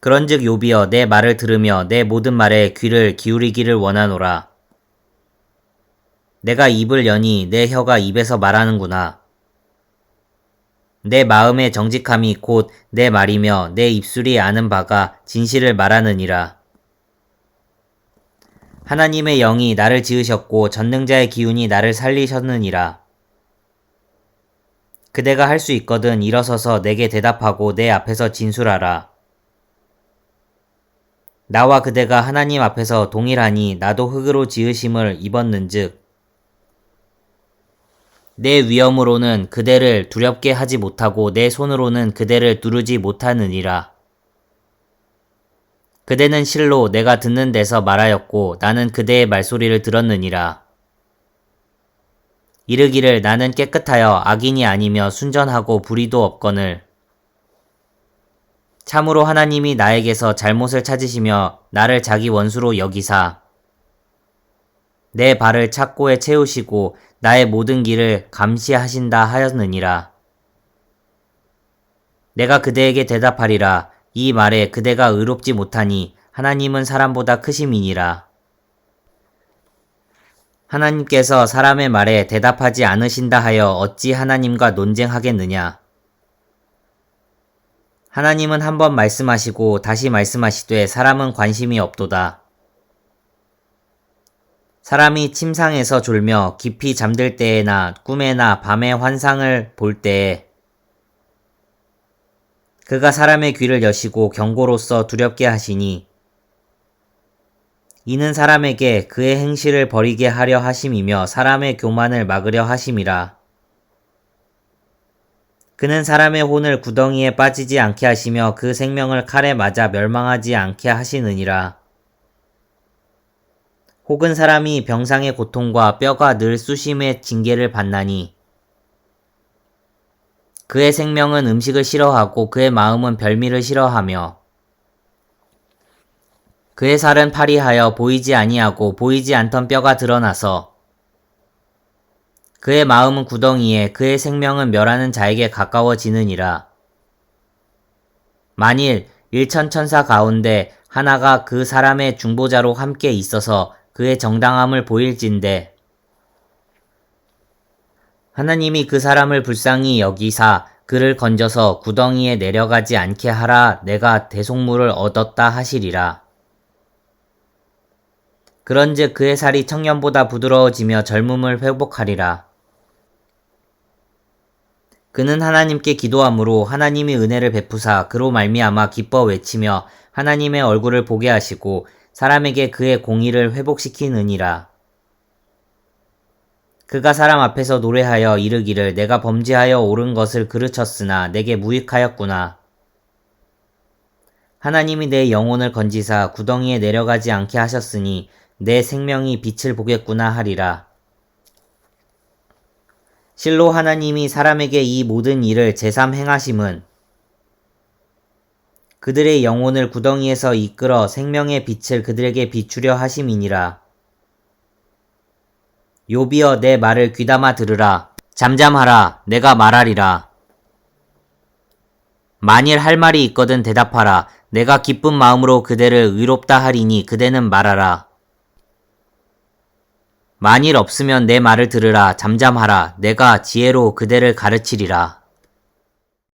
그런즉 요비여 내 말을 들으며 내 모든 말에 귀를 기울이기를 원하노라. 내가 입을 여니 내 혀가 입에서 말하는구나. 내 마음의 정직함이 곧 내 말이며 내 입술이 아는 바가 진실을 말하느니라. 하나님의 영이 나를 지으셨고 전능자의 기운이 나를 살리셨느니라. 그대가 할 수 있거든 일어서서 내게 대답하고 내 앞에서 진술하라. 나와 그대가 하나님 앞에서 동일하니 나도 흙으로 지으심을 입었는즉 내 위엄으로는 그대를 두렵게 하지 못하고 내 손으로는 그대를 두르지 못하느니라. 그대는 실로 내가 듣는 데서 말하였고 나는 그대의 말소리를 들었느니라. 이르기를 나는 깨끗하여 악인이 아니며 순전하고 불의도 없거늘 참으로 하나님이 나에게서 잘못을 찾으시며 나를 자기 원수로 여기사 내 발을 착고에 채우시고 나의 모든 길을 감시하신다 하였느니라. 내가 그대에게 대답하리라. 이 말에 그대가 의롭지 못하니 하나님은 사람보다 크심이니라. 하나님께서 사람의 말에 대답하지 않으신다 하여 어찌 하나님과 논쟁하겠느냐? 하나님은 한 번 말씀하시고 다시 말씀하시되 사람은 관심이 없도다. 사람이 침상에서 졸며 깊이 잠들 때에나 꿈에나 밤에 환상을 볼 때에 그가 사람의 귀를 여시고 경고로서 두렵게 하시니 이는 사람에게 그의 행실을 버리게 하려 하심이며 사람의 교만을 막으려 하심이라. 그는 사람의 혼을 구덩이에 빠지지 않게 하시며 그 생명을 칼에 맞아 멸망하지 않게 하시느니라. 혹은 사람이 병상의 고통과 뼈가 늘 수심의 징계를 받나니 그의 생명은 음식을 싫어하고 그의 마음은 별미를 싫어하며 그의 살은 파리하여 보이지 아니하고 보이지 않던 뼈가 드러나서 그의 마음은 구덩이에 그의 생명은 멸하는 자에게 가까워지느니라. 만일 일천 천사 가운데 하나가 그 사람의 중보자로 함께 있어서 그의 정당함을 보일진데 하나님이 그 사람을 불쌍히 여기사 그를 건져서 구덩이에 내려가지 않게 하라 내가 대속물을 얻었다 하시리라. 그런즉 그의 살이 청년보다 부드러워지며 젊음을 회복하리라. 그는 하나님께 기도함으로 하나님이 은혜를 베푸사 그로 말미암아 기뻐 외치며 하나님의 얼굴을 보게 하시고 사람에게 그의 공의를 회복시키느니라. 그가 사람 앞에서 노래하여 이르기를 내가 범죄하여 옳은 것을 그르쳤으나 내게 무익하였구나. 하나님이 내 영혼을 건지사 구덩이에 내려가지 않게 하셨으니 내 생명이 빛을 보겠구나 하리라. 실로 하나님이 사람에게 이 모든 일을 제삼 행하심은 그들의 영혼을 구덩이에서 이끌어 생명의 빛을 그들에게 비추려 하심이니라. 요비여 내 말을 귀담아 들으라. 잠잠하라. 내가 말하리라. 만일 할 말이 있거든 대답하라. 내가 기쁜 마음으로 그대를 의롭다 하리니 그대는 말하라. 만일 없으면 내 말을 들으라. 잠잠하라. 내가 지혜로 그대를 가르치리라.